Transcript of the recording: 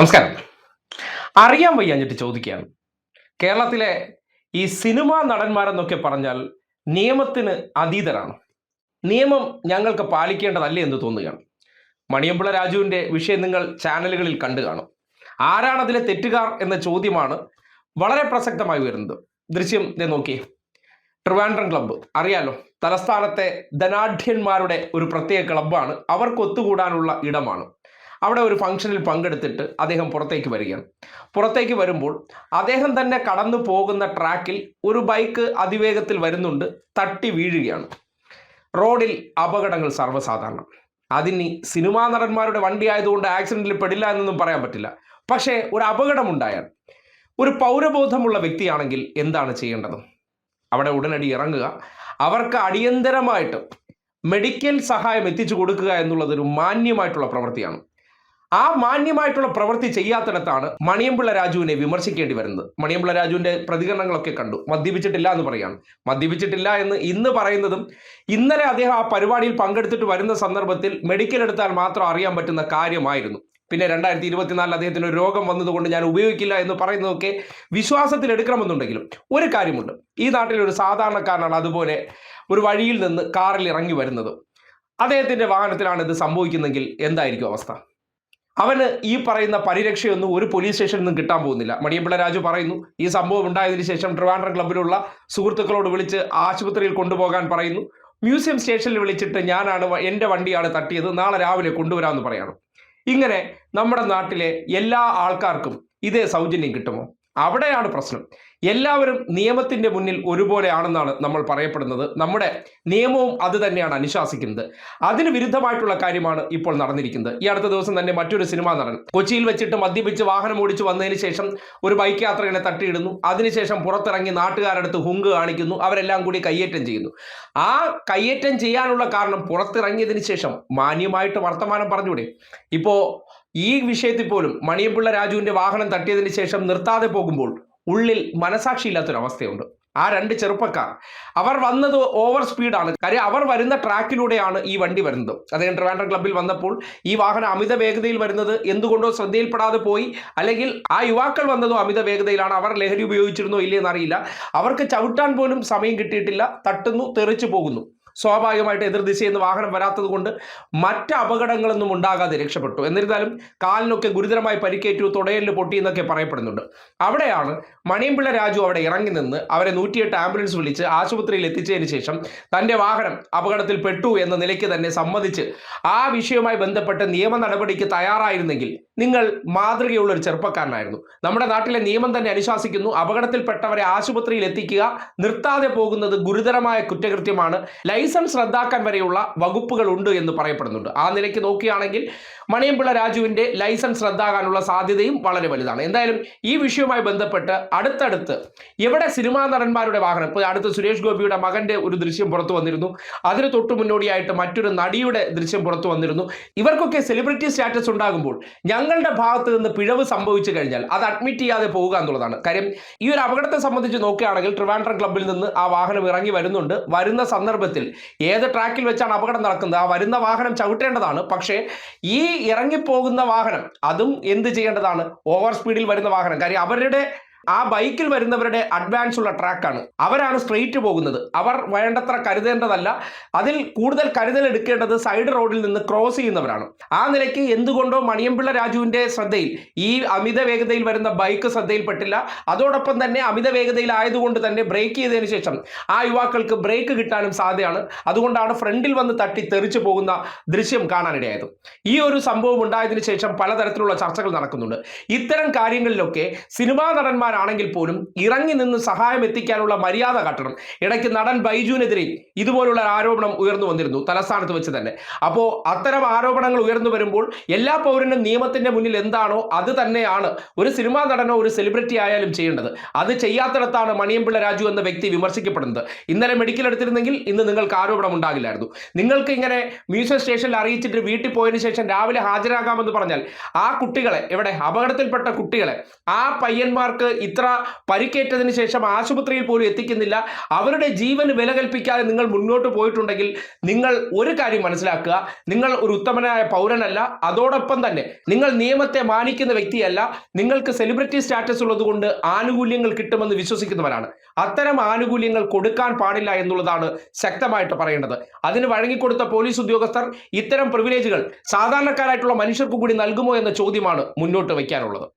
നമസ്കാരം. അറിയാൻ വയ്യാഞ്ഞിട്ട് ചോദിക്കുകയാണ്. കേരളത്തിലെ ഈ സിനിമാ നടന്മാരെന്നൊക്കെ പറഞ്ഞാൽ നിയമത്തിന് അതീതരാണ്. നിയമം ഞങ്ങൾക്ക് പാലിക്കേണ്ടതല്ലേ എന്ന് തോന്നുകയാണ്. മണിയമ്പിള രാജുവിന്റെ വിഷയം നിങ്ങൾ ചാനലുകളിൽ കണ്ടു കാണും. ആരാണ് അതിലെ തെറ്റുകാർ എന്ന ചോദ്യമാണ് വളരെ പ്രസക്തമായി വരുന്നത് ദൃശ്യം ദേ നോക്കി ട്രിവാൻഡ്രം ക്ലബ്ബ്. അറിയാലോ തലസ്ഥാനത്തെ ധനാഢ്യന്മാരുടെ ഒരു പ്രത്യേക ക്ലബ്ബാണ്. അവർക്ക് ഒത്തുകൂടാനുള്ള ഇടമാണ്. അവിടെ ഒരു ഫംഗ്ഷനിൽ പങ്കെടുത്തിട്ട് അദ്ദേഹം പുറത്തേക്ക് വരികയാണ്. പുറത്തേക്ക് വരുമ്പോൾ അദ്ദേഹം തന്നെ കടന്നു പോകുന്ന ട്രാക്കിൽ ഒരു ബൈക്ക് അതിവേഗത്തിൽ വരുന്നുണ്ട് തട്ടി വീഴുകയാണ്. റോഡിൽ അപകടങ്ങൾ സർവസാധാരണം. അതിനി സിനിമാ നടന്മാരുടെ വണ്ടി ആയതുകൊണ്ട് ആക്സിഡന്റിൽ പെടില്ല എന്നൊന്നും പറയാൻ പറ്റില്ല. പക്ഷേ ഒരു അപകടമുണ്ടായാൽ ഒരു പൗരബോധമുള്ള വ്യക്തിയാണെങ്കിൽ എന്താണ് ചെയ്യേണ്ടത്? അവിടെ ഉടനടി ഇറങ്ങുക. അവർക്ക് അടിയന്തരമായിട്ട് മെഡിക്കൽ സഹായം എത്തിച്ചു കൊടുക്കുക എന്നുള്ളതൊരു മാന്യമായിട്ടുള്ള പ്രവൃത്തിയാണ്. ആ മാന്യമായിട്ടുള്ള പ്രവൃത്തി ചെയ്യാത്തിടത്താണ് മണിയമ്പിള്ള രാജുവിനെ വിമർശിക്കേണ്ടി വരുന്നത്. മണിയമ്പിള്ള രാജുവിന്റെ പ്രതികരണങ്ങളൊക്കെ കണ്ടു. മദ്യപിച്ചിട്ടില്ല എന്ന് പറയാണ്. മദ്യപിച്ചിട്ടില്ല എന്ന് ഇന്ന് പറയുന്നതും ഇന്നലെ അദ്ദേഹം ആ പരിപാടിയിൽ പങ്കെടുത്തിട്ട് വരുന്ന സന്ദർഭത്തിൽ മെഡിക്കൽ എടുത്താൽ മാത്രം അറിയാൻ പറ്റുന്ന കാര്യമായിരുന്നു. പിന്നെ രണ്ടായിരത്തി ഇരുപത്തിനാലിൽ അദ്ദേഹത്തിന് ഒരു രോഗം വന്നതുകൊണ്ട് ഞാൻ ഉപയോഗിക്കില്ല എന്ന് പറയുന്നതൊക്കെ വിശ്വാസത്തിൽ എടുക്കണമെന്നുണ്ടെങ്കിലും ഒരു കാര്യമുണ്ട്. ഈ നാട്ടിലെ ഒരു സാധാരണക്കാരനാണ് അതുപോലെ ഒരു വഴിയിൽ നിന്ന് കാറിൽ ഇറങ്ങി വരുന്നത്. അദ്ദേഹത്തിന്റെ വാഹനത്തിലാണ് ഇത് സംഭവിക്കുന്നെങ്കിൽ എന്തായിരിക്കും അവസ്ഥ? അവന് ഈ പറയുന്ന പരിരക്ഷയൊന്നും ഒരു പോലീസ് സ്റ്റേഷനിൽ നിന്നും കിട്ടാൻ പോകുന്നില്ല. മണിയമ്പിള്ള രാജു പറയുന്നു ഈ സംഭവം ഉണ്ടായതിനു ശേഷം ട്രിവാൻഡ്രം ക്ലബിലുള്ള സുഹൃത്തുക്കളോട് വിളിച്ച് ആശുപത്രിയിൽ കൊണ്ടുപോകാൻ പറയുന്നു. മ്യൂസിയം സ്റ്റേഷനിൽ വിളിച്ചിട്ട് ഞാനാണ് എന്റെ വണ്ടിയാണ് തട്ടിയത് നാളെ രാവിലെ കൊണ്ടുവരാമെന്ന് പറയണം. ഇങ്ങനെ നമ്മുടെ നാട്ടിലെ എല്ലാ ആൾക്കാർക്കും ഇതേ സൗജന്യം കിട്ടുമോ? അവിടെയാണ് പ്രശ്നം. എല്ലാവരും നിയമത്തിന്റെ മുന്നിൽ ഒരുപോലെയാണെന്നാണ് നമ്മൾ പറയപ്പെടുന്നത്. നമ്മുടെ നിയമവും അത് തന്നെയാണ് അനുശാസിക്കുന്നത്. അതിന് വിരുദ്ധമായിട്ടുള്ള കാര്യമാണ് ഇപ്പോൾ നടന്നിരിക്കുന്നത്. ഈ അടുത്ത ദിവസം തന്നെ മറ്റൊരു സിനിമ നടൻ. കൊച്ചിയിൽ വെച്ചിട്ട് മദ്യപിച്ച് വാഹനം ഓടിച്ചു വന്നതിന് ശേഷം ഒരു ബൈക്ക് യാത്രികനെ തട്ടിയിടുന്നു. അതിനുശേഷം പുറത്തിറങ്ങി നാട്ടുകാരടുത്ത് ഹുങ്ക് കാണിക്കുന്നു. അവരെല്ലാം കൂടി കയ്യേറ്റം ചെയ്യുന്നു. ആ കയ്യേറ്റം ചെയ്യാനുള്ള കാരണം പുറത്തിറങ്ങിയതിന് ശേഷം മാന്യമായിട്ട് വർത്തമാനം പറഞ്ഞൂടെ ഇപ്പോ ഈ വിഷയത്തിൽ പോലും മണിയപ്പിള്ള രാജുവിന്റെ വാഹനം തട്ടിയതിന് ശേഷം നിർത്താതെ പോകുമ്പോൾ ഉള്ളിൽ മനസാക്ഷിയില്ലാത്തൊരവസ്ഥയുണ്ട്. ആ രണ്ട് ചെറുപ്പക്കാർ. അവർ വന്നത് ഓവർ സ്പീഡാണ് കാര്യം അവർ വരുന്ന ട്രാക്കിലൂടെയാണ് ഈ വണ്ടി വരുന്നത്. അദ്ദേഹം ട്രിവാൻഡ്രം ക്ലബ്ബിൽ വന്നപ്പോൾ ഈ വാഹനം അമിത വേഗതയിൽ വരുന്നത് എന്തുകൊണ്ടോ ശ്രദ്ധയിൽപ്പെടാതെ പോയി. അല്ലെങ്കിൽ ആ യുവാക്കൾ വന്നതോ അമിത വേഗതയിലാണ്. അവർ ലഹരി ഉപയോഗിച്ചിരുന്നോ ഇല്ലയെന്നറിയില്ല അവർക്ക് ചവിട്ടാൻ പോലും സമയം കിട്ടിയിട്ടില്ല. തട്ടുന്നു തെറിച്ചു പോകുന്നു. സ്വാഭാവികമായിട്ട് എതിർദിശയിൽ നിന്ന് വാഹനം വരാത്തത് കൊണ്ട് മറ്റ് അപകടങ്ങളൊന്നും ഉണ്ടാകാതെ രക്ഷപ്പെട്ടു. എന്നിരുന്നാലും കാലിനൊക്കെ ഗുരുതരമായി പരിക്കേറ്റു തുടയലിൽ പൊട്ടി എന്നൊക്കെ പറയപ്പെടുന്നുണ്ട്. അവിടെയാണ് മണിയമ്പിള്ള രാജു അവിടെ ഇറങ്ങി നിന്ന് അവരെ നൂറ്റിയെട്ട് ആംബുലൻസ് വിളിച്ച് ആശുപത്രിയിൽ എത്തിച്ചതിന് ശേഷം തന്റെ വാഹനം അപകടത്തിൽ പെട്ടു എന്ന നിലയ്ക്ക് തന്നെ സമ്മതിച്ച് ആ വിഷയവുമായി ബന്ധപ്പെട്ട് നിയമ നടപടിക്ക് തയ്യാറായിരുന്നെങ്കിൽ നിങ്ങൾ മാതൃകയുള്ള ഒരു ചെറുപ്പക്കാരനായിരുന്നു. നമ്മുടെ നാട്ടിലെ നിയമം തന്നെ അനുശാസിക്കുന്നു. അപകടത്തിൽപ്പെട്ടവരെ ആശുപത്രിയിൽ എത്തിക്കുക നിർത്താതെ പോകുന്നത് ഗുരുതരമായ കുറ്റകൃത്യമാണ്. ലൈസൻസ് റദ്ദാക്കാൻ വരെയുള്ള വകുപ്പുകൾ ഉണ്ട് എന്ന് പറയപ്പെടുന്നുണ്ട്. ആ നിലയ്ക്ക് നോക്കുകയാണെങ്കിൽ മണിയമ്പിള്ള രാജുവിന്റെ ലൈസൻസ് റദ്ദാകാനുള്ള സാധ്യതയും വളരെ വലുതാണ്. എന്തായാലും ഈ വിഷയവുമായി ബന്ധപ്പെട്ട് അടുത്തടുത്ത് എവിടെ സിനിമാ നടന്മാരുടെ വാഹനം ഇപ്പോൾ അടുത്ത് സുരേഷ് ഗോപിയുടെ മകന്റെ ഒരു ദൃശ്യം പുറത്തു വന്നിരുന്നു. അതിന് തൊട്ടു മുന്നോടിയായിട്ട് മറ്റൊരു നടിയുടെ ദൃശ്യം പുറത്തു വന്നിരുന്നു. ഇവർക്കൊക്കെ സെലിബ്രിറ്റി സ്റ്റാറ്റസ് ഉണ്ടാകുമ്പോൾ ഞങ്ങളുടെ ഭാഗത്ത് നിന്ന് പിഴവ് സംഭവിച്ചു കഴിഞ്ഞാൽ അത് അഡ്മിറ്റ് ചെയ്യാതെ പോവുക എന്നുള്ളതാണ്. കാര്യം ഈ ഒരു അപകടത്തെ സംബന്ധിച്ച് നോക്കുകയാണെങ്കിൽ ട്രിവാൻഡ്രം ക്ലബിൽ നിന്ന് ആ വാഹനം ഇറങ്ങി വരുന്നുണ്ട്. വരുന്ന സന്ദർഭത്തിൽ ഏത് ട്രാക്കിൽ വെച്ചാണ് അപകടം നടക്കുന്നത്? ആ വരുന്ന വാഹനം ചവിട്ടേണ്ടതാണ്. പക്ഷേ ഈ ഇറങ്ങിപ്പോകുന്ന വാഹനം. അതും എന്ത് ചെയ്യേണ്ടതാണ്? ഓവർ സ്പീഡിൽ വരുന്ന വാഹനം. കാര്യം അവരുടെ ആ ബൈക്കിൽ വരുന്നവരുടെ അഡ്വാൻസ് ഉള്ള ട്രാക്കാണ് അവരാണ് സ്ട്രെയിറ്റ് പോകുന്നത്. അവർ വേണ്ടത്ര കരുതേണ്ടതല്ല. അതിൽ കൂടുതൽ കരുതൽ എടുക്കേണ്ടത് സൈഡ് റോഡിൽ നിന്ന് ക്രോസ് ചെയ്യുന്നവരാണ്. ആ നിലയ്ക്ക് എന്തുകൊണ്ടോ മണിയമ്പിള്ള രാജുവിന്റെ ശ്രദ്ധയിൽ ഈ അമിത വേഗതയിൽ വരുന്ന ബൈക്ക് ശ്രദ്ധയിൽപ്പെട്ടില്ല. അതോടൊപ്പം തന്നെ അമിത വേഗതയിൽ ആയതുകൊണ്ട് തന്നെ ബ്രേക്ക് ചെയ്തതിനു ശേഷം ആ യുവാക്കൾക്ക് ബ്രേക്ക് കിട്ടാനും സാധ്യതയാണ്. അതുകൊണ്ടാണ് ഫ്രണ്ടിൽ വന്ന് തട്ടി തെറിച്ചു പോകുന്ന ദൃശ്യം കാണാനിടയായത്. ഈ ഒരു സംഭവം ഉണ്ടായതിനു ശേഷം പലതരത്തിലുള്ള ചർച്ചകൾ നടക്കുന്നുണ്ട്. ഇത്തരം കാര്യങ്ങളിലൊക്കെ സിനിമാ നടന്മാരാണെങ്കിൽ പോലും ഇറങ്ങി നിന്ന് സഹായം എത്തിക്കാനുള്ള മര്യാദ കാട്ടണം. ഇടയ്ക്ക് നടൻ ബൈജുവിനെതിരെ ഇതുപോലുള്ള ആരോപണം ഉയർന്നു വന്നിരുന്നു തലസ്ഥാനത്ത് വെച്ച് തന്നെ. അപ്പോൾ അത്തരം ആരോപണങ്ങൾ ഉയർന്നു വരുമ്പോൾ എല്ലാ പൗരനും നിയമത്തിന്റെ മുന്നിൽ എന്താണോ അത് തന്നെയാണ് ഒരു സിനിമാ നടനോ ഒരു സെലിബ്രിറ്റി ആയാലും ചെയ്യേണ്ടത്. അത് ചെയ്യാത്തിടത്താണ് മണിയമ്പിള്ള രാജു എന്ന വ്യക്തി വിമർശിക്കപ്പെടുന്നത്. ഇന്നലെ മെഡിക്കൽ എടുത്തിരുന്നെങ്കിൽ ഇന്ന് നിങ്ങൾക്ക് ആരോപണം ഉണ്ടാകില്ലായിരുന്നു. നിങ്ങൾക്ക് ഇങ്ങനെ മ്യൂസിയം സ്റ്റേഷനിൽ അറിയിച്ചിട്ട് വീട്ടിൽ പോയതിനു ശേഷം രാവിലെ ഹാജരാകാമെന്ന് പറഞ്ഞാൽ ആ കുട്ടികളെ എവിടെ അപകടത്തിൽപ്പെട്ട കുട്ടികളെ ആ പയ്യന്മാർക്ക് ഇത്ര പരിക്കേറ്റതിന് ശേഷം ആശുപത്രിയിൽ പോലും എത്തിക്കുന്നില്ല. അവരുടെ ജീവൻ വില കൽപ്പിക്കാതെ നിങ്ങൾ മുന്നോട്ട് പോയിട്ടുണ്ടെങ്കിൽ നിങ്ങൾ ഒരു കാര്യം മനസ്സിലാക്കുക. നിങ്ങൾ ഒരു ഉത്തമനായ പൗരനല്ല. അതോടൊപ്പം തന്നെ നിങ്ങൾ നിയമത്തെ മാനിക്കുന്ന വ്യക്തിയല്ല. നിങ്ങൾക്ക് സെലിബ്രിറ്റി സ്റ്റാറ്റസ് ഉള്ളതുകൊണ്ട് ആനുകൂല്യങ്ങൾ കിട്ടുമെന്ന് വിശ്വസിക്കുന്നവരാണ്. അത്തരം ആനുകൂല്യങ്ങൾ കൊടുക്കാൻ പാടില്ല എന്നുള്ളതാണ് ശക്തമായിട്ട് പറയേണ്ടത്. അതിന് വഴങ്ങിക്കൊടുത്ത പോലീസ് ഉദ്യോഗസ്ഥർ ഇത്തരം പ്രിവിലേജുകൾ സാധാരണക്കാരായിട്ടുള്ള മനുഷ്യർക്ക് കൂടി നൽകുമോ എന്ന ചോദ്യമാണ് മുന്നോട്ട് വയ്ക്കാനുള്ളത്.